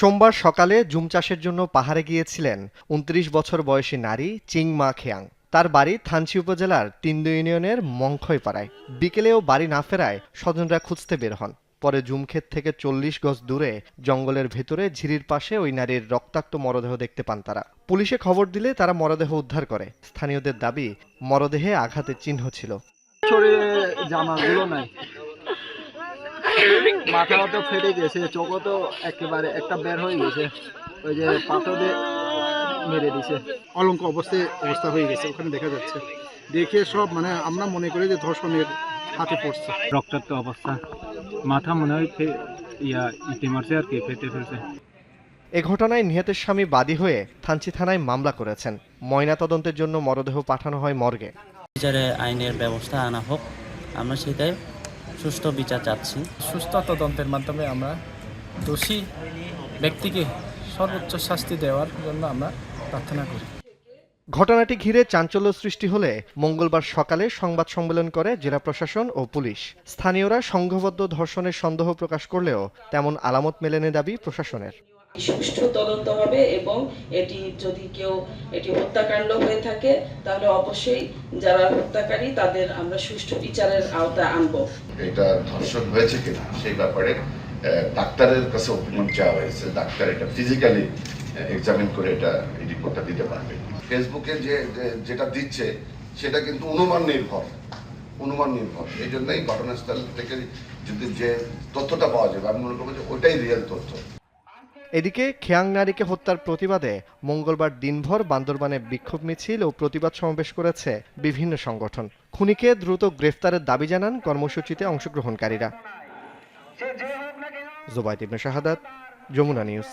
সোমবার সকালে জুম চাষের জন্য পাহাড়ে গিয়েছিলেন উনত্রিশ বছর বয়সী নারী চিং মা খেয়াং। তার বাড়ি থানচি উপজেলার তিন্দু ইউনিয়নের মংখইপাড়ায়। বিকেলেও বাড়ি না ফেরায় স্বজনরা খুঁজতে বের হন। পরে জুমক্ষেত থেকে চল্লিশ গজ দূরে, জঙ্গলের ভেতরে ঝিরির পাশে ওই নারীর রক্তাক্ত মরদেহ দেখতে পান তারা। পুলিশে খবর দিলে তারা মরদেহ উদ্ধার করে। স্থানীয়দের দাবি, মরদেহে আঘাতের চিহ্ন ছিল। শরীরে জামাগুলো নাই। মাথাও তো ফেটে গেছে চোখও তো একেবারে একটা বের হয়ে গেছে। ওই যে পাথরে মেরে দিছে। অলঙ্ক অবস্থায় অবস্থা হয়ে গেছে ওখানে দেখা যাচ্ছে। দেখে সব মানে আমরা মনে করি যে ধর্ষণের হাতে পড়ছে। রক্তাক্ত অবস্থা। মাথা মনে হয় ফে- ইয়া ইটে মারছে আর কি ফেটে ফেলছে। এ ঘটনায় নিহতের স্বামী বাদী হয়ে থানচি থানায় মামলা করেছেন। ময়নাতদন্তের জন্য মরদেহ পাঠানো হয় মর্গে। বিচারে আইনের ব্যবস্থা আনা হোক আমরা সেটাই সুষ্ঠু বিচার চাচ্ছি। সুস্থ তদন্তের মাধ্যমে আমরা দোষী ব্যক্তিকে সর্বোচ্চ শাস্তি দেওয়ার জন্য আমরা প্রার্থনা করি। ঘটনাটি ঘিরে চাঞ্চল্য সৃষ্টি হলে মঙ্গলবার সকালে সংবাদ সম্মেলন করে জেলা প্রশাসন ও পুলিশ। স্থানীয়রা সংঘবদ্ধ ধর্ষণের সন্দেহ প্রকাশ করলেও তেমন আলামত মেলেনে দাবি প্রশাসনের। সুষ্ঠু তদন্ত হবে এবং এটি যদি কেউ, এটি হত্যাকাণ্ড হয়ে থাকে, তাহলে অবশ্যই যারা হত্যাকারী, তাদের আমরা সুষ্ঠু বিচারের আওতায় আনব। এটা ধর্ষণ হয়েছে কিনা, সেই ব্যাপারে ডাক্তারের কাছে অপিনিয়ন চাওয়া হয়েছে। ডাক্তার এটা ফিজিক্যালি এক্সামিন করে এটা রিপোর্টটা দিতে পারবে। ফেসবুকে যে যেটা দিচ্ছে, সেটা কিন্তু অনুমান নির্ভর। অনুমান নির্ভর। এই জন্যই ঘটনাস্থল থেকে যদি যে তথ্যটা পাওয়া যাবে, আমি মনে করব যে ওটাই রিয়েল তথ্য। এদিকে খেয়াং নারীকে হত্যার প্রতিবাদে মঙ্গলবার দিনভর বান্দরবানে বিক্ষোভ মিছিল ও প্রতিবাদ সমাবেশ করেছে বিভিন্ন সংগঠন। খুনিকে দ্রুত গ্রেফতারের দাবি জানান কর্মসূচিতে অংশগ্রহণকারীরা। জোবাইদ ইবনে শাহাদাত যমুনা নিউজ।